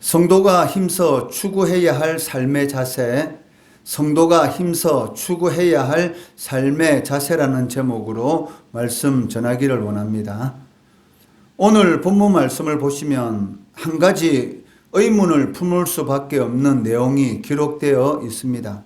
성도가 힘써 추구해야 할 삶의 자세, 성도가 힘써 추구해야 할 삶의 자세라는 제목으로 말씀 전하기를 원합니다. 오늘 본문 말씀을 보시면 한 가지 의문을 품을 수밖에 없는 내용이 기록되어 있습니다.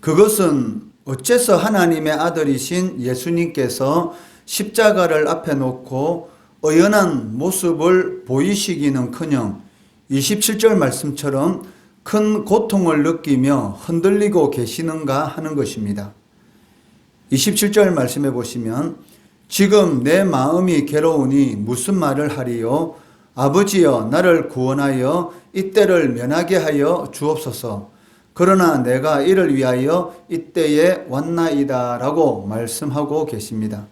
그것은 어째서 하나님의 아들이신 예수님께서 십자가를 앞에 놓고 의연한 모습을 보이시기는 커녕 27절 말씀처럼 큰 고통을 느끼며 흔들리고 계시는가 하는 것입니다. 27절 말씀해 보시면 지금 내 마음이 괴로우니 무슨 말을 하리요? 아버지여 나를 구원하여 이때를 면하게 하여 주옵소서. 그러나 내가 이를 위하여 이때에 왔나이다라고 말씀하고 계십니다.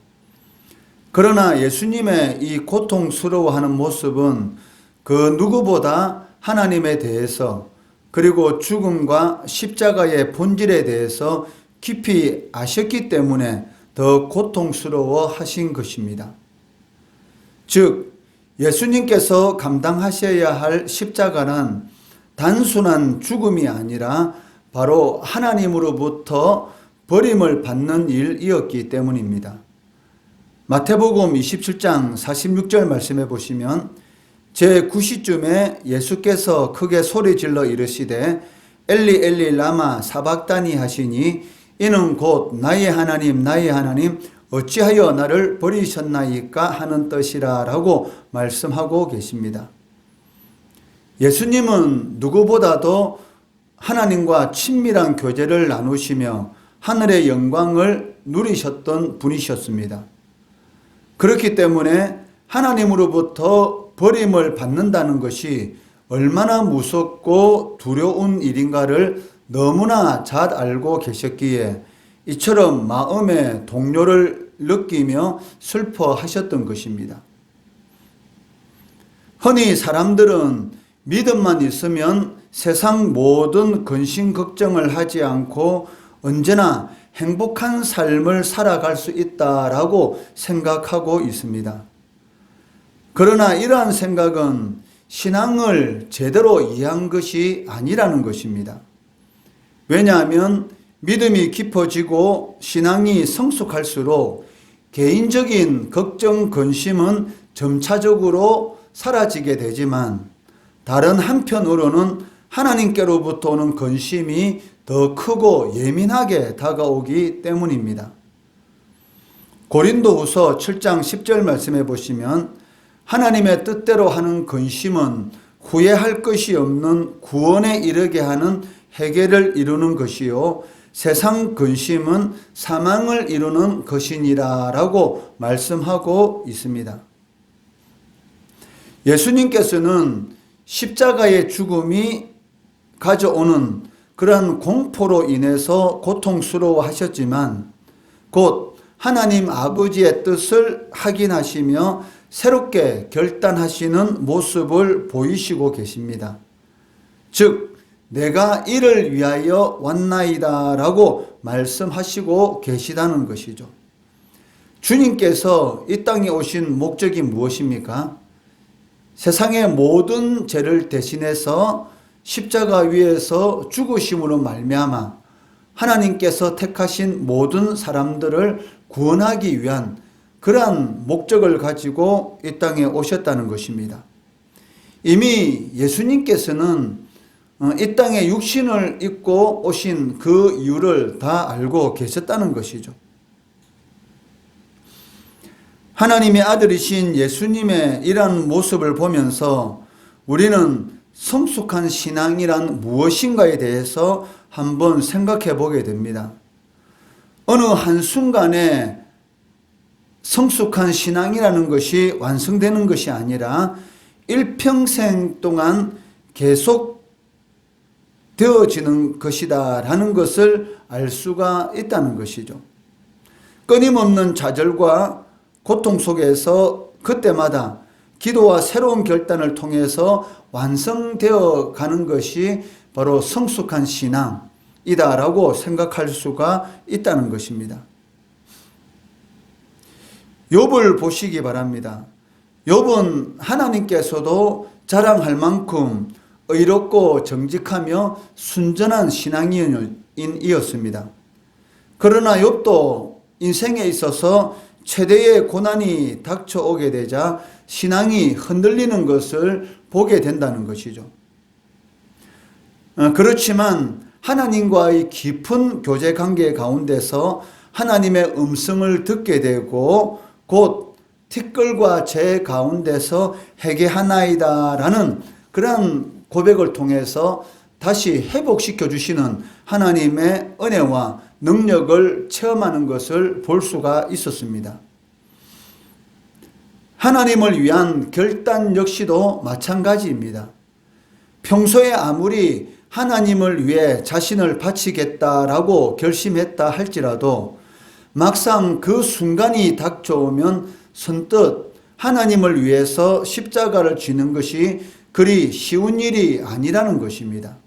그러나 예수님의 이 고통스러워하는 모습은 그 누구보다 하나님에 대해서 그리고 죽음과 십자가의 본질에 대해서 깊이 아셨기 때문에 더 고통스러워 하신 것입니다. 즉, 예수님께서 감당하셔야 할 십자가는 단순한 죽음이 아니라 바로 하나님으로부터 버림을 받는 일이었기 때문입니다. 마태복음 27장 46절 말씀해 보시면 제 9시쯤에 예수께서 크게 소리 질러 이르시되 엘리 엘리 라마 사박다니 하시니 이는 곧 나의 하나님 나의 하나님 어찌하여 나를 버리셨나이까 하는 뜻이라라고 말씀하고 계십니다. 예수님은 누구보다도 하나님과 친밀한 교제를 나누시며 하늘의 영광을 누리셨던 분이셨습니다. 그렇기 때문에 하나님으로부터 버림을 받는다는 것이 얼마나 무섭고 두려운 일인가를 너무나 잘 알고 계셨기에 이처럼 마음의 동료를 느끼며 슬퍼하셨던 것입니다. 흔히 사람들은 믿음만 있으면 세상 모든 근심 걱정을 하지 않고 언제나 행복한 삶을 살아갈 수 있다라고 생각하고 있습니다. 그러나 이러한 생각은 신앙을 제대로 이해한 것이 아니라는 것입니다. 왜냐하면 믿음이 깊어지고 신앙이 성숙할수록 개인적인 걱정, 근심은 점차적으로 사라지게 되지만 다른 한편으로는 하나님께로부터 오는 근심이 더 크고 예민하게 다가오기 때문입니다. 고린도 후서 7장 10절 말씀해 보시면 하나님의 뜻대로 하는 근심은 후회할 것이 없는 구원에 이르게 하는 해결을 이루는 것이요 세상 근심은 사망을 이루는 것이니라 라고 말씀하고 있습니다. 예수님께서는 십자가의 죽음이 가져오는 그러한 공포로 인해서 고통스러워 하셨지만 곧 하나님 아버지의 뜻을 확인하시며 새롭게 결단하시는 모습을 보이시고 계십니다. 즉, 내가 이를 위하여 왔나이다 라고 말씀하시고 계시다는 것이죠. 주님께서 이 땅에 오신 목적이 무엇입니까? 세상의 모든 죄를 대신해서 십자가 위에서 죽으심으로 말미암아 하나님께서 택하신 모든 사람들을 구원하기 위한 그러한 목적을 가지고 이 땅에 오셨다는 것입니다. 이미 예수님께서는 어, 이 땅에 육신을 입고 오신 그 이유를 다 알고 계셨다는 것이죠. 하나님의 아들이신 예수님의 이러한 모습을 보면서 우리는 성숙한 신앙이란 무엇인가에 대해서 한번 생각해 보게 됩니다. 어느 한순간에 성숙한 신앙이라는 것이 완성되는 것이 아니라 일평생 동안 계속 되어지는 것이다라는 것을 알 수가 있다는 것이죠. 끊임없는 좌절과 고통 속에서 그때마다 기도와 새로운 결단을 통해서 완성되어 가는 것이 바로 성숙한 신앙이다라고 생각할 수가 있다는 것입니다. 욥을 보시기 바랍니다. 욥은 하나님께서도 자랑할 만큼 의롭고 정직하며 순전한 신앙인이었습니다. 그러나 욥도 인생에 있어서 최대의 고난이 닥쳐오게 되자 신앙이 흔들리는 것을 보게 된다는 것이죠. 어, 그렇지만 하나님과의 깊은 교제 관계 가운데서 하나님의 음성을 듣게 되고 곧 티끌과 제 가운데서 회개하나이다라는 그런 고백을 통해서 다시 회복시켜 주시는 하나님의 은혜와 능력을 체험하는 것을 볼 수가 있었습니다. 하나님을 위한 결단 역시도 마찬가지입니다. 평소에 아무리 하나님을 위해 자신을 바치겠다라고 결심했다 할지라도 막상 그 순간이 닥쳐오면 선뜻 하나님을 위해서 십자가를 쥐는 것이 그리 쉬운 일이 아니라는 것입니다.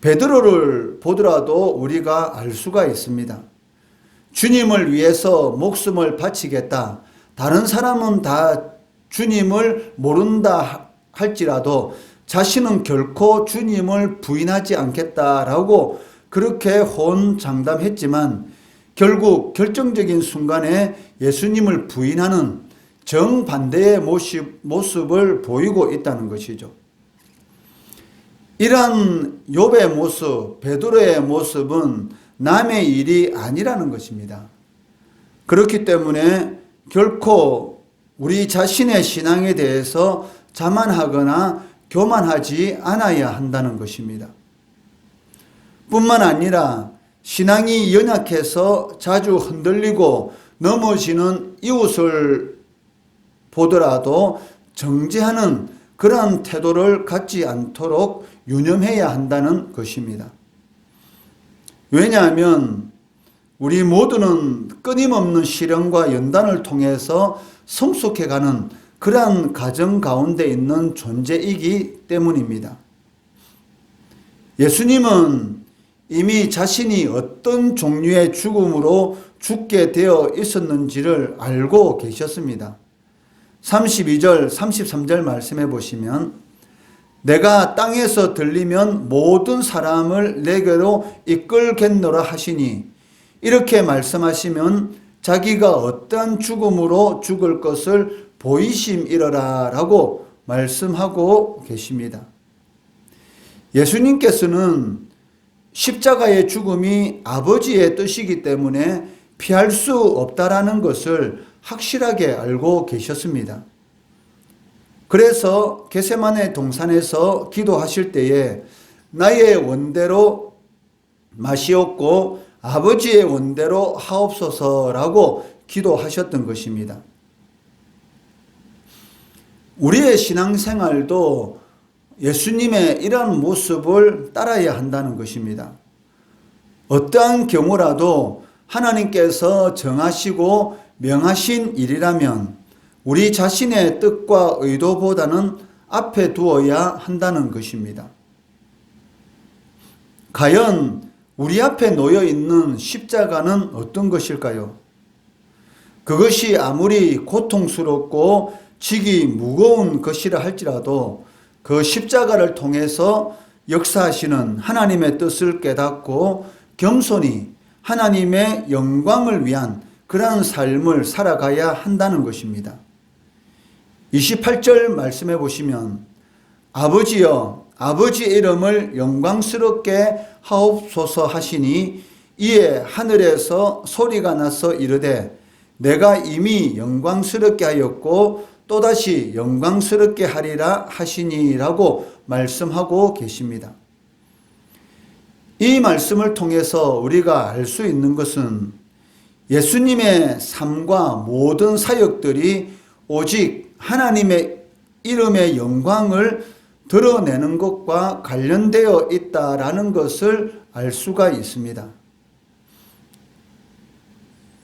베드로를 보더라도 우리가 알 수가 있습니다. 주님을 위해서 목숨을 바치겠다. 다른 사람은 다 주님을 모른다 할지라도 자신은 결코 주님을 부인하지 않겠다라고 그렇게 혼장담했지만 결국 결정적인 순간에 예수님을 부인하는 정반대의 모습, 모습 을 보이고 있다는 것이죠. 이러한 욥의 모습, 베드로의 모습은 남의 일이 아니라는 것입니다. 그렇기 때문에 결코 우리 자신의 신앙에 대해서 자만하거나 교만하지 않아야 한다는 것입니다. 뿐만 아니라 신앙이 연약해서 자주 흔들리고 넘어지는 이웃을 보더라도 정죄하는 그러한 태도를 갖지 않도록 유념해야 한다는 것입니다. 왜냐하면 우리 모두는 끊임없는 시련과 연단을 통해서 성숙해가는 그러한 가정 가운데 있는 존재이기 때문입니다. 예수님은 이미 자신이 어떤 종류의 죽음으로 죽게 되어 있었는지를 알고 계셨습니다. 32절, 33절 말씀해 보시면 내가 땅에서 들리면 모든 사람을 내게로 이끌겠노라 하시니 이렇게 말씀하시면 자기가 어떠한 죽음으로 죽을 것을 보이심이러라 라고 말씀하고 계십니다. 예수님께서는 십자가의 죽음이 아버지의 뜻이기 때문에 피할 수 없다라는 것을 확실하게 알고 계셨습니다. 그래서 게세만의 동산에서 기도하실 때에 나의 원대로 마시옵고 아버지의 원대로 하옵소서라고 기도하셨던 것입니다. 우리의 신앙생활도 예수님의 이러한 모습을 따라야 한다는 것입니다. 어떠한 경우라도 하나님께서 정하시고 명하신 일이라면 우리 자신의 뜻과 의도보다는 앞에 두어야 한다는 것입니다. 과연 우리 앞에 놓여 있는 십자가는 어떤 것일까요? 그것이 아무리 고통스럽고 직이 무거운 것이라 할지라도 그 십자가를 통해서 역사하시는 하나님의 뜻을 깨닫고 겸손히 하나님의 영광을 위한 그러한 삶을 살아가야 한다는 것입니다. 28절 말씀해 보시면 아버지여 아버지 이름을 영광스럽게 하옵소서 하시니 이에 하늘에서 소리가 나서 이르되 내가 이미 영광스럽게 하였고 또다시 영광스럽게 하리라 하시니라고 말씀하고 계십니다. 이 말씀을 통해서 우리가 알 수 있는 것은 예수님의 삶과 모든 사역들이 오직 하나님의 이름의 영광을 드러내는 것과 관련되어 있다라는 것을 알 수가 있습니다.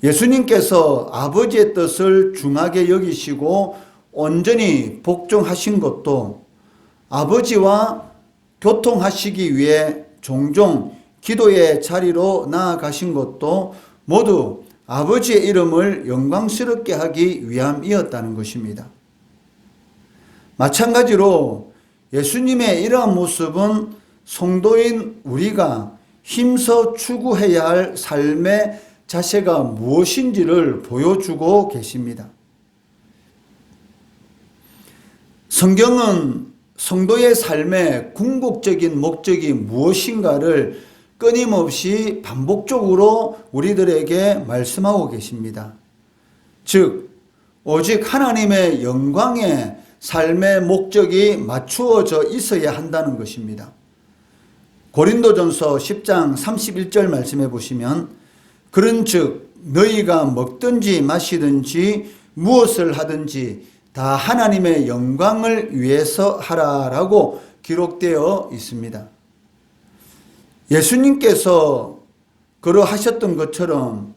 예수님께서 아버지의 뜻을 중하게 여기시고 온전히 복종하신 것도 아버지와 교통하시기 위해 종종 기도의 자리로 나아가신 것도 모두 아버지의 이름을 영광스럽게 하기 위함이었다는 것입니다. 마찬가지로 예수님의 이러한 모습은 성도인 우리가 힘써 추구해야 할 삶의 자세가 무엇인지를 보여주고 계십니다. 성경은 성도의 삶의 궁극적인 목적이 무엇인가를 끊임없이 반복적으로 우리들에게 말씀하고 계십니다. 즉, 오직 하나님의 영광에 삶의 목적이 맞추어져 있어야 한다는 것입니다. 고린도전서 10장 31절 말씀해 보시면 그런즉 너희가 먹든지 마시든지 무엇을 하든지 다 하나님의 영광을 위해서 하라라고 기록되어 있습니다. 예수님께서 그러하셨던 것처럼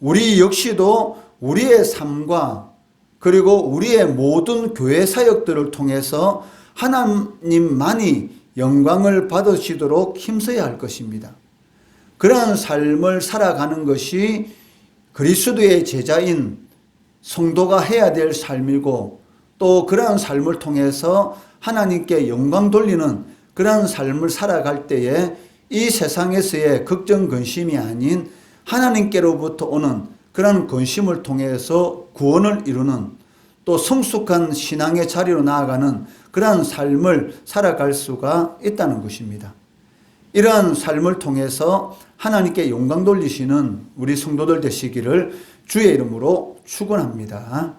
우리 역시도 우리의 삶과 그리고 우리의 모든 교회 사역들을 통해서 하나님만이 영광을 받으시도록 힘써야 할 것입니다. 그러한 삶을 살아가는 것이 그리스도의 제자인 성도가 해야 될 삶이고 또 그러한 삶을 통해서 하나님께 영광 돌리는 그러한 삶을 살아갈 때에 이 세상에서의 걱정 근심이 아닌 하나님께로부터 오는 그러한 근심을 통해서 구원을 이루는 또 성숙한 신앙의 자리로 나아가는 그러한 삶을 살아갈 수가 있다는 것입니다. 이러한 삶을 통해서 하나님께 영광 돌리시는 우리 성도들 되시기를 주의 이름으로 축원합니다.